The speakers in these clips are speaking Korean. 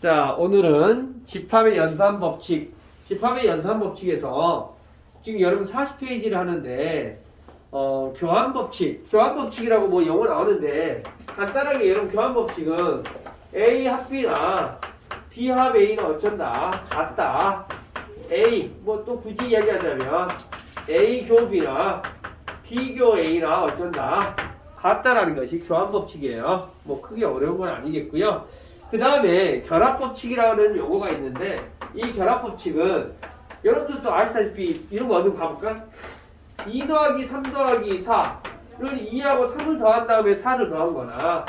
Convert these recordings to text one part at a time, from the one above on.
자, 오늘은 집합의 연산 법칙, 집합의 연산 법칙에서 지금 여러분 40페이지를 하는데 어, 교환 법칙, 교환 법칙이라고 뭐 영어 나오는데 간단하게 여러분 교환 법칙은 A 합 B나 B 합 A는 어쩐다 같다 A 뭐 또 굳이 이야기하자면 A 교 B나 B 교 A나 어쩐다 같다라는 것이 교환 법칙이에요. 뭐 크게 어려운 건 아니겠고요. 그 다음에 결합법칙이라는 용어가 있는데 이 결합법칙은 여러분들도 아시다시피 이런 거 어디 가볼까? 2 더하기 3 더하기 4를 2하고 3을 더한 다음에 4를 더한 거나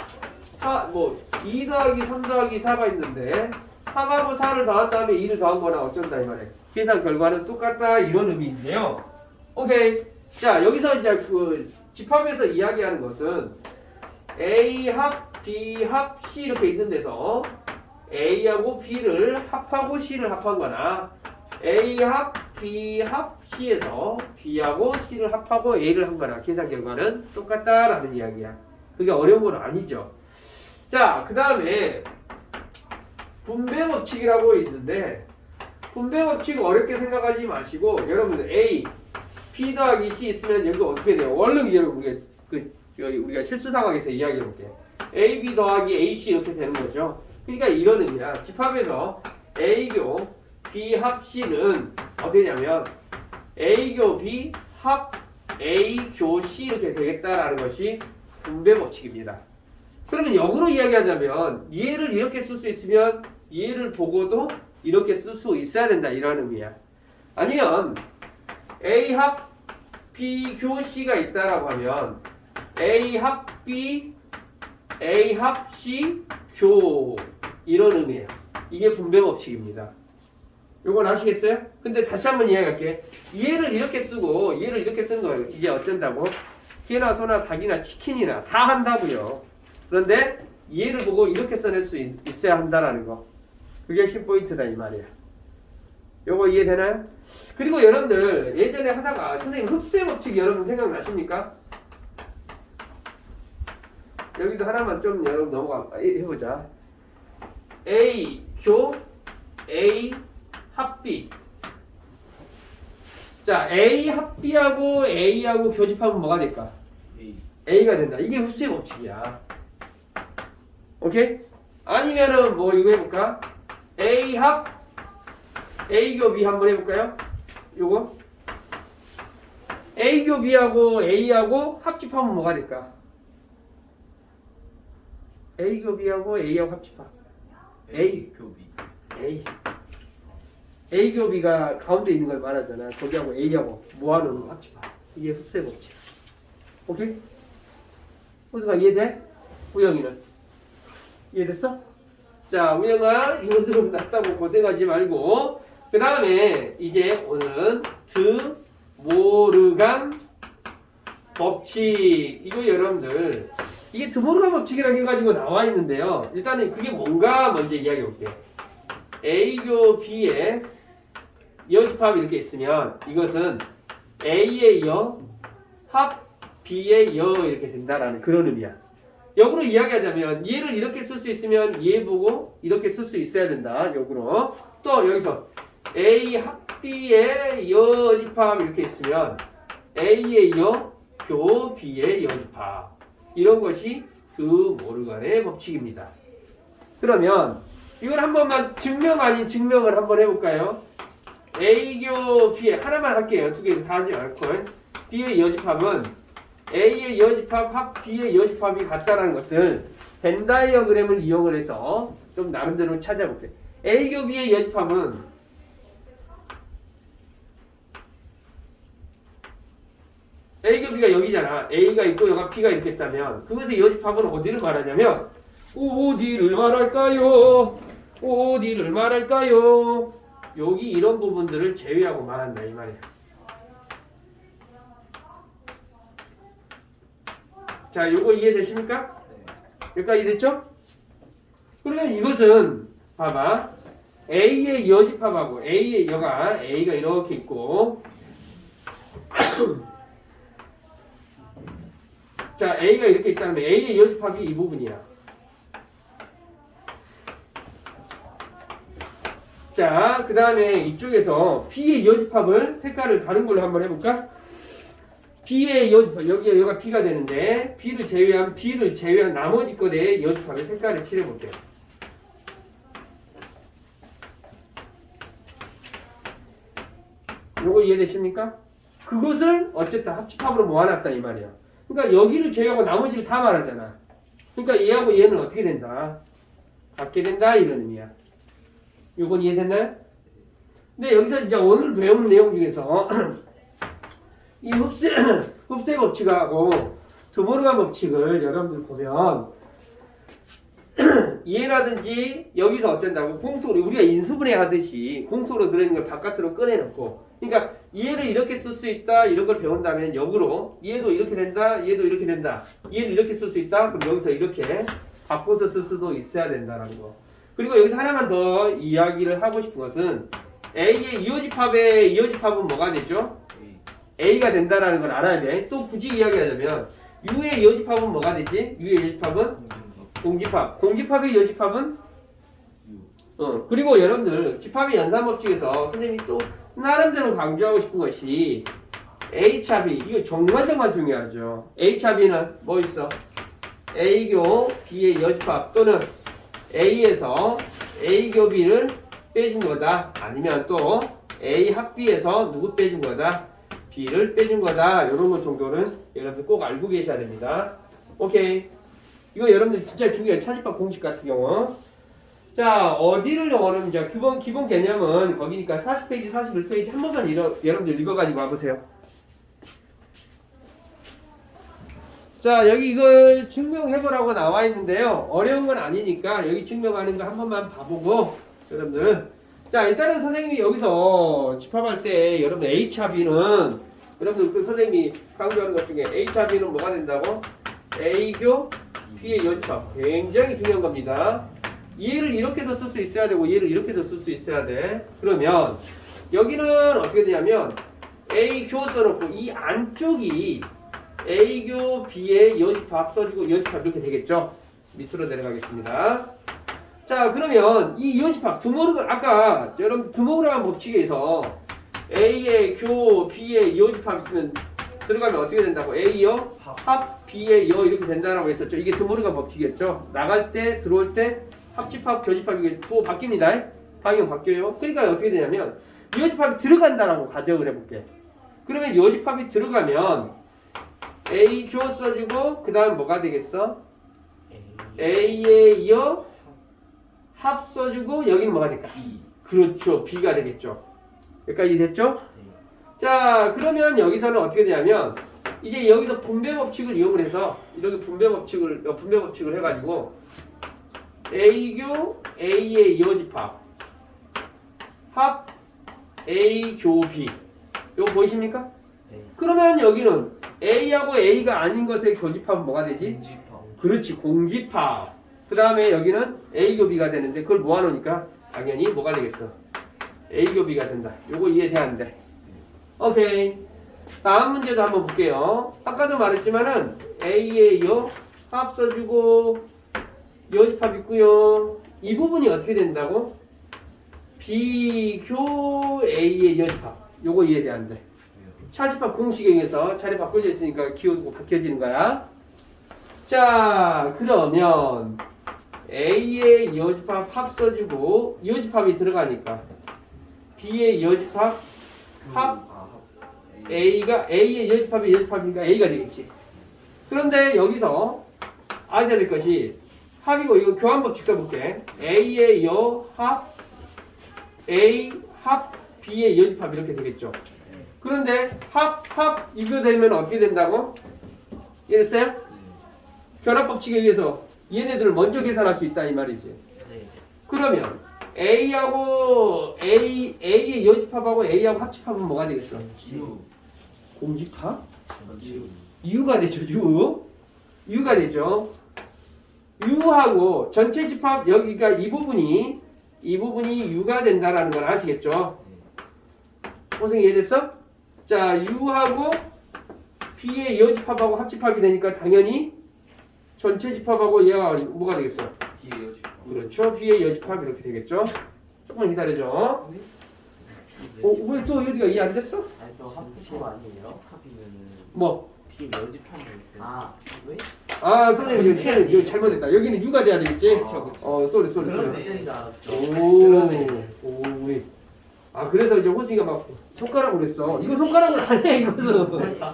4, 뭐 2 더하기 3 더하기 4가 있는데 3하고 4를 더한 다음에 2를 더한 거나 어쩐다 이 말이에요. 계산 결과는 똑같다 이런 의미인데요. 오케이. 자 여기서 이제 그 집합에서 이야기하는 것은 A 합 B 합 C 이렇게 있는 데서 A하고 B를 합하고 C를 합한 거나 A 합 B 합 C에서 B하고 C를 합하고 A를 한 거나 계산 결과는 똑같다라는 이야기야. 그게 어려운 건 아니죠. 자, 그 다음에 분배 법칙이라고 있는데 분배 법칙 어렵게 생각하지 마시고 여러분들 A, P 더하기 C 있으면 여기 어떻게 돼요? 원래 여러분 우리가 그 여기 우리가 실수 상황에서 이야기해 볼게요. A, B 더하기 A, C 이렇게 되는 거죠. 그러니까 이런 의미야. 집합에서 A교 B 합 C는 어떻게 되냐면 A교 B 합 A교 C 이렇게 되겠다라는 것이 분배 법칙입니다. 그러면 역으로 이야기하자면 얘를 이렇게 쓸 수 있으면 얘를 보고도 이렇게 쓸 수 있어야 된다 이런 의미야. 아니면 A 합 B 교 C가 있다라고 하면 A 합 B A 합 C 교 이런 의미예요. 이게 분배 법칙입니다. 요건 아시겠어요? 근데 다시 한번 이야기할게. 얘를 이렇게 쓰고 얘를 이렇게 쓴 거예요. 이게 어쩐다고? 개나 소나 닭이나 치킨이나 다 한다고요. 그런데 얘를 보고 이렇게 써낼 수 있, 있어야 한다라는 거. 그게 핵심 포인트다 이 말이야. 요거 이해되나요? 그리고 여러분들 예전에 하다가 선생님 흡세 법칙 여러분 생각나십니까? 여기도 하나만 좀 여러분 넘어가 해보자. A 교 A 합 B. 자 A 합 B하고 A하고 교집합은 뭐가 될까? A A가 된다. 이게 흡수의 법칙이야. 오케이? 아니면은 뭐 이거 해볼까? A 합 A 교 B 한번 해볼까요? 요거 A 교 B하고 A하고 합집하면 뭐가 될까? A 교 B하고 A하고 합집합. A. 교비 A A 교 B가 가운데 있는 걸 말하잖아. 거기하고 A하고 모아놓은 합집합. 이게 흡수의 법칙. 오케이? 호수가 이해돼? 우영이는? 이해됐어? 자, 우영아, 이것들은 낫다고 고생하지 말고, 그 다음에 이제 오늘은 드 모르간 법칙. 이거 여러분들, 이게 드모르간 법칙이라고 해가지고 나와 있는데요. 일단은 그게 뭔가 먼저 이야기해 볼게요. A교 B에 여집합 이렇게 있으면 이것은 A에 이어 합 B에 여 이렇게 된다라는 그런 의미야. 역으로 이야기하자면 얘를 이렇게 쓸 수 있으면 얘 보고 이렇게 쓸 수 있어야 된다. 역으로 또 여기서 A 합 B에 여집합 이렇게 있으면 A에 여, 교 B에 여집합 이런 것이 드 모르간의 법칙입니다. 그러면 이걸 한 번만 증명 아닌 증명을 한번 해볼까요? A교 B에 하나만 할게요. 두개다 하지 말고 B의 여집합은 A의 여집합 합 B의 여집합이 같다라는 것을 벤 다이어그램을 이용을 해서 좀 나름대로 찾아볼게요. A교 B의 여집합은 A교 B가 여기잖아. A가 있고 여가 B가 이렇게 있다면 그것의 여집합은 어디를 말하냐면 어디를 말할까요? 어디를 말할까요? 여기 이런 부분들을 제외하고 말한다 이 말이야. 자, 요거 이해되십니까? 네 여기까지 됐죠? 그러면 이것은 봐봐. A의 여집합하고 A의 여가 A가 이렇게 있고 자, A가 이렇게 있다면 A의 여집합이 이 부분이야. 자, 그 다음에 이쪽에서 B의 여집합을 색깔을 다른 걸로 한번 해볼까? B의 여집합, 여기, 여기가 B가 되는데, B를 제외한, B를 제외한 나머지 것의 여집합의 색깔을 칠해볼게요. 요거 이해되십니까? 그것을 어쨌든 합집합으로 모아놨다 이 말이야. 그러니까 여기를 제외하고 나머지를 다 말하잖아. 그러니까 얘하고 얘는 어떻게 된다? 같게 된다 이런 의미야. 요건 이해됐나요? 근데 여기서 이제 오늘 배운 내용 중에서 이 흡세 흡세 법칙하고 드모르간 법칙을 여러분들 보면 얘라든지 여기서 어쩐다고 공통으로 우리가 인수분해 하듯이 공통으로 들어있는 걸 바깥으로 꺼내놓고 그러니까 얘를 이렇게 쓸 수 있다 이런 걸 배운다면 역으로 얘도 이렇게 된다 얘도 이렇게 된다 얘를 이렇게 쓸 수 있다 그럼 여기서 이렇게 바꿔서 쓸 수도 있어야 된다는 거 그리고 여기서 하나만 더 이야기를 하고 싶은 것은 A의 이어집합의 이어집합은 뭐가 되죠? A가 된다라는 걸 알아야 돼. 또 굳이 이야기하자면 U의 이어집합은 뭐가 되지? U의 이어집합은 공집합. 공집합의 이어집합은 어 그리고 여러분들 집합의 연산법칙에서 선생님이 또 나름대로 강조하고 싶은 것이 H합이 이거 정말 정말 중요하죠. H합이는 뭐 있어? A교 B의 여집합 또는 A에서 A교 B를 빼준 거다. 아니면 또 A 합비에서 누구 빼준 거다. B를 빼준 거다. 이런 것 정도는 여러분들 꼭 알고 계셔야 됩니다. 오케이. 이거 여러분들 진짜 중요해요. 차집합 공식 같은 경우. 자, 어디를 영어는 이제 기본, 기본 개념은 거기니까 40페이지, 41페이지 한 번만 읽어, 여러분들 읽어가지고 와보세요. 자, 여기 이걸 증명해보라고 나와 있는데요. 어려운 건 아니니까 여기 증명하는 거 한 번만 봐보고, 여러분들. 자, 일단은 선생님이 여기서 집합할 때 여러분 H합의는 여러분들 그 선생님이 강조하는 것 중에 H합의는 뭐가 된다고? A교 B의 연집합. 굉장히 중요한 겁니다. 얘를 이렇게도 쓸 수 있어야 되고 얘를 이렇게도 쓸 수 있어야 돼. 그러면 여기는 어떻게 되냐면 A교 써놓고 이 안쪽이 A교 B의 연집합 써주고 연집합 이렇게 되겠죠? 밑으로 내려가겠습니다. 자 그러면 이 연집합 드모르간 아까 여러분 드모르간 법칙에서 A의 교 B의 연집합 있으면 들어가면 어떻게 된다고? A요 합 B의 여 이렇게 된다라고 했었죠. 이게 드모르간 법칙이었죠. 나갈 때 들어올 때 합집합 교집합 이게 두 바뀝니다. 방향 바뀌어요. 그러니까 어떻게 되냐면 여집합이 들어간다라고 가정을 해볼게. 그러면 여집합이 들어가면 A 교 써주고 그 다음 뭐가 되겠어? A의 여합 써주고 여기는 뭐가 될까? 그렇죠. B가 되겠죠. 여기까지 됐죠? 자 그러면 여기서는 어떻게 되냐면 이제 여기서 분배 법칙을 이용을 해서 이렇게 분배 법칙을 어, 분배 법칙을 해가지고 A교 A의 이어집합 합 A교 B 이거 보이십니까? 네. 그러면 여기는 A하고 A가 아닌 것의 교집합은 뭐가 되지? 공집합. 그렇지 공집합 그 다음에 여기는 A교 B가 되는데 그걸 모아놓으니까 당연히 뭐가 되겠어? A교 B가 된다 요거 이해돼 안 돼? 오케이 다음 문제도 한번 볼게요 아까도 말했지만은 A의 요합 써주고 여집합 있고요 이 부분이 어떻게 된다고? B교 A의 여집합 요거 이해돼 안 돼? 차집합 공식에 의해서 자리 바꿔져 있으니까 기호고 바뀌어지는 거야. 자, 그러면 A의 여집합 합 써주고 여집합이 들어가니까 B의 여집합 합. A가 A의 여집합이 여집합이니까 A가 되겠지. 그런데 여기서 아셔야 될 것이 합이고 이거 교환 법칙 써볼게. A의 여합 A 합 B의 여집합 이렇게 되겠죠. 그런데 합, 합 이거 되면 어떻게 된다고? 이해됐어요? 결합 법칙에 의해서 얘네들을 먼저 계산할 수 있다 이 말이지. 네. 그러면 A하고 A, A의 여집합하고 A하고 합집합은 뭐가 되겠어? 공집합? U가 되죠. U. U가 되죠. U하고 전체 집합 여기가 이 부분이 이 부분이 U가 된다라는 걸 아시겠죠? 고생 이해됐어? 자, U하고 B의 여집합하고 합집합이 되니까 당연히 전체 집합하고 얘가 뭐가 되겠어? 뒤에 여집합. 그렇죠. B의 여집합 이렇게 되겠죠. 조금만 기다려줘. 어, 왜또 어디가 이해 안 됐어? 아니 저 합치고 아니에요? 합이면은 뭐? 거 있어요. 아 왜? 아, 선생님 여기 체는 여기 잘못했다. 여기는 유가 돼야 되겠지? 그쵸, 그쵸. 어, 쏘리 쏘리 그런 쏘리. 내용인 줄 알았어. 오, 그러네. 오, 우리. 아, 그래서 이제 호승이가 막 손가락으로 그랬어. 이거 손가락으로 아니야, 이것은.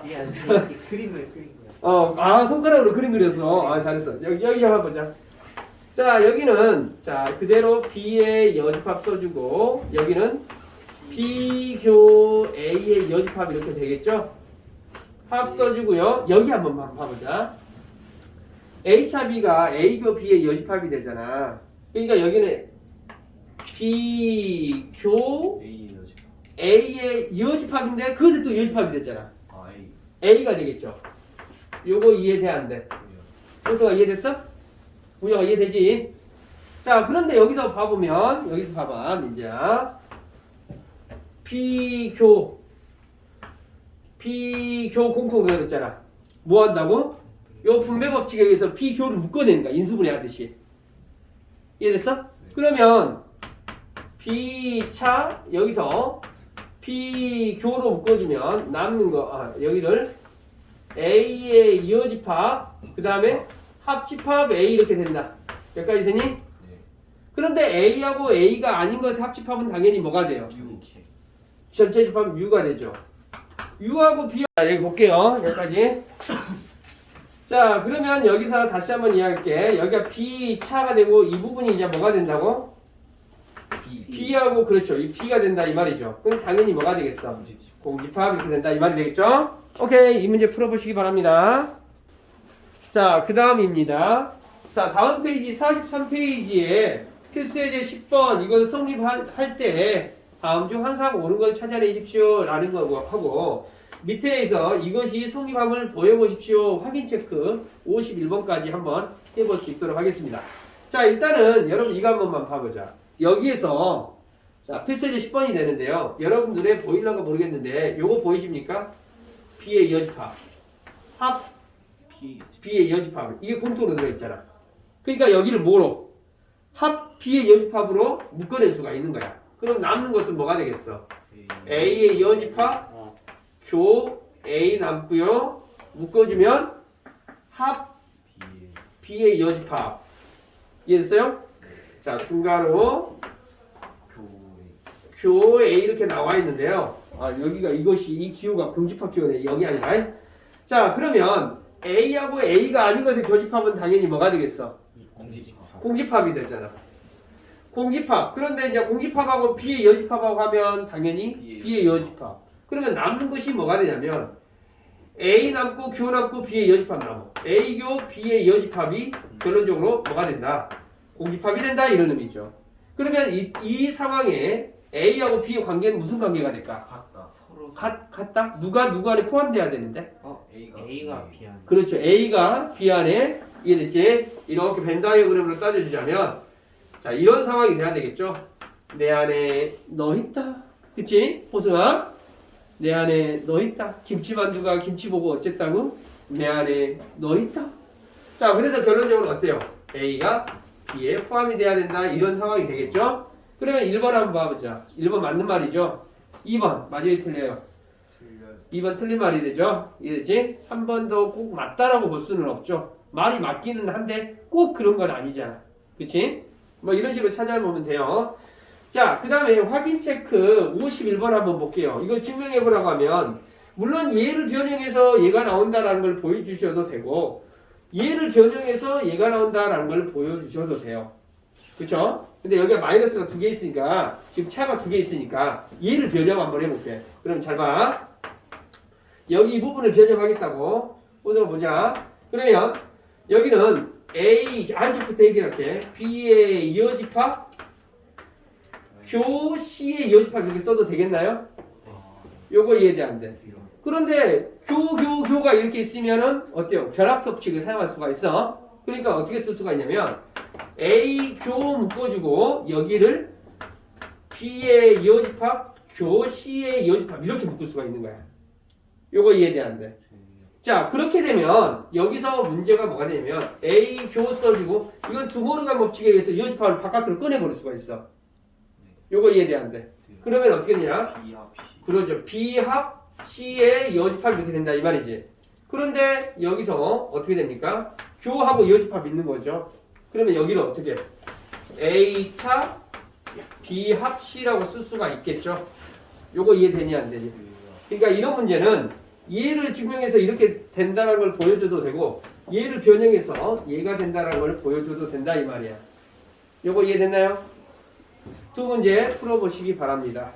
이게 아니라 그림을 그린 거야. 어, 아, 손가락으로 그림 그렸어. 아, 잘했어. 여기, 여기 한번 보자. 자, 여기는, 자, 그대로 B의 여집합 써주고, 여기는 B교 A의 여집합 이렇게 되겠죠? 합 써주고요. 여기 한번 봐- 봐보자. A차 B가 A교 B의 여집합이 되잖아. 그러니까 여기는 B교 A예요 지금. A의 여집합인데, 그것이 또 여집합이 됐잖아. 아 A. A가 되겠죠. 요거 이해돼 안 돼? 호수가 이해됐어? 우영아 이해되지? 자 그런데 여기서 봐보면 여기서 봐봐 민지야 비교 비교 공통도형 있잖아 뭐 한다고? 요 분배 법칙에 의해서 비교를 묶어내는 거야 인수분해 하듯이 이해됐어? 그러면 비차 여기서 비교로 묶어주면 남는 거 아, 여기를 A의 이어집합 그 다음에 합집합 A 이렇게 된다 여기까지 되니? 네. 그런데 A하고 A가 아닌 것의 합집합은 당연히 뭐가 돼요? 전체 집합은 U가 되죠 U하고 B 자, 여기 볼게요 여기까지 자 그러면 여기서 다시 한번 이해할게 여기가 B 차가 되고 이 부분이 이제 뭐가 된다고? B. B하고 그렇죠 이 B가 된다 이 말이죠 그럼 당연히 뭐가 되겠어? 공집합 이렇게 된다 이 말이 되겠죠? 오케이 이 문제 풀어보시기 바랍니다. 자 그 다음입니다. 자 다음 페이지 43페이지에 필수예제 10번 이걸 성립할 때 다음 중한 사항 옳은 걸 찾아내십시오 라는 거 하고 밑에서 이것이 성립함을 보여보십시오 확인 체크 51번까지 한번 해볼 수 있도록 하겠습니다. 자 일단은 여러분 이거 한 번만 봐보자. 여기에서 자, 필수제 10번이 되는데요. 여러분 눈에 보일런가 모르겠는데 요거 보이십니까? B의 여집합. 합 B의 여집합. 이게 공통으로 들어있잖아. 그러니까 여기를 뭐로? 합 B의 여집합으로 묶어낼 수가 있는 거야. 그럼 남는 것은 뭐가 되겠어? A의 여집합, 어. 교 A 남고요. 묶어주면 합 B. B의 여집합. 이해됐어요? 자, 중간으로 교. 교 A 이렇게 나와 있는데요. 아 여기가 이것이 이 기호가 공집합 기호네 여기 아니라. 자 그러면 A하고 A가 아닌 것의 교집합은 당연히 뭐가 되겠어? 공집합. 공집합이 되잖아. 공집합. 그런데 이제 공집합하고 B의 여집합하고 하면 당연히 B의 B의 여집합. 그러면 남는 것이 뭐가 되냐면 A 남고 교 남고 B의 여집합 남고 A교 B의 여집합이 결론적으로 뭐가 된다? 공집합이 된다 이런 의미죠. 그러면 이, 이 상황에 A하고 B의 관계는 무슨 관계가 될까? 같다. 서로 같, 같다? 누가 누구 안에 포함돼야 되는데? A가. A가 B 한. 그렇죠. A가 B 안에 이해됐지? 이렇게 벤 다이어그램으로 따져주자면 자 이런 상황이 돼야 되겠죠? 내 안에 너 있다. 그치? 호승아? 내 안에 너 있다. 김치만두가 김치 보고 어쨌다고? 내 안에 너 있다. 자 그래서 결론적으로 어때요? A가 B에 포함이 돼야 된다. 이런 상황이 되겠죠? 그러면 1번 한번 봐보자. 1번 맞는 말이죠? 2번 맞아요 틀려요? 틀려. 2번 틀린 말이 되죠? 이해되지? 3번도 꼭 맞다라고 볼 수는 없죠. 말이 맞기는 한데 꼭 그런 건 아니잖아. 그치? 뭐 이런 식으로 찾아보면 돼요. 자, 그 다음에 확인 체크 51번 한번 볼게요. 이거 증명해 보라고 하면 물론 얘를 변형해서 얘가 나온다라는 걸 보여주셔도 되고 얘를 변형해서 얘가 나온다라는 걸 보여주셔도 돼요. 그쵸? 근데 여기가 마이너스가 두 개 있으니까 지금 차가 두 개 있으니까 얘를 변형 한번 해볼게. 그럼 잘 봐. 여기 이 부분을 변형하겠다고 우선 보자. 그러면 여기는 A 안쪽부터 얘기할게. B의 이어집합, 교 C의 이어집합 이렇게 써도 되겠나요? 요거 이해돼 안 돼. 그런데 교, 교, 교가 이렇게 있으면은 어때요? 결합 법칙을 사용할 수가 있어. 그러니까 어떻게 쓸 수가 있냐면 A 교 묶어주고 여기를 B의 이어집합, 교 C의 이어집합 이렇게 묶을 수가 있는 거야. 요거 이해돼 안 돼? 자 그렇게 되면 여기서 문제가 뭐가 되냐면 A 교 써주고 이건 두모르간 법칙에 의해서 이어집합을 바깥으로 꺼내버릴 수가 있어. 요거 이해돼 안 돼? 그러면 어떻게 되냐? 그러죠. B합 C의 여집합 이렇게 된다 이 말이지. 그런데 여기서 어떻게 됩니까? 교하고 여집합 있는 거죠. 그러면 여기를 어떻게 A차 B합 C라고 쓸 수가 있겠죠. 요거 이해되니 안 되니? 그러니까 이런 문제는 얘를 증명해서 이렇게 된다는 걸 보여줘도 되고 얘를 변형해서 얘가 된다는 걸 보여줘도 된다 이 말이야. 요거 이해됐나요? 두 문제 풀어보시기 바랍니다.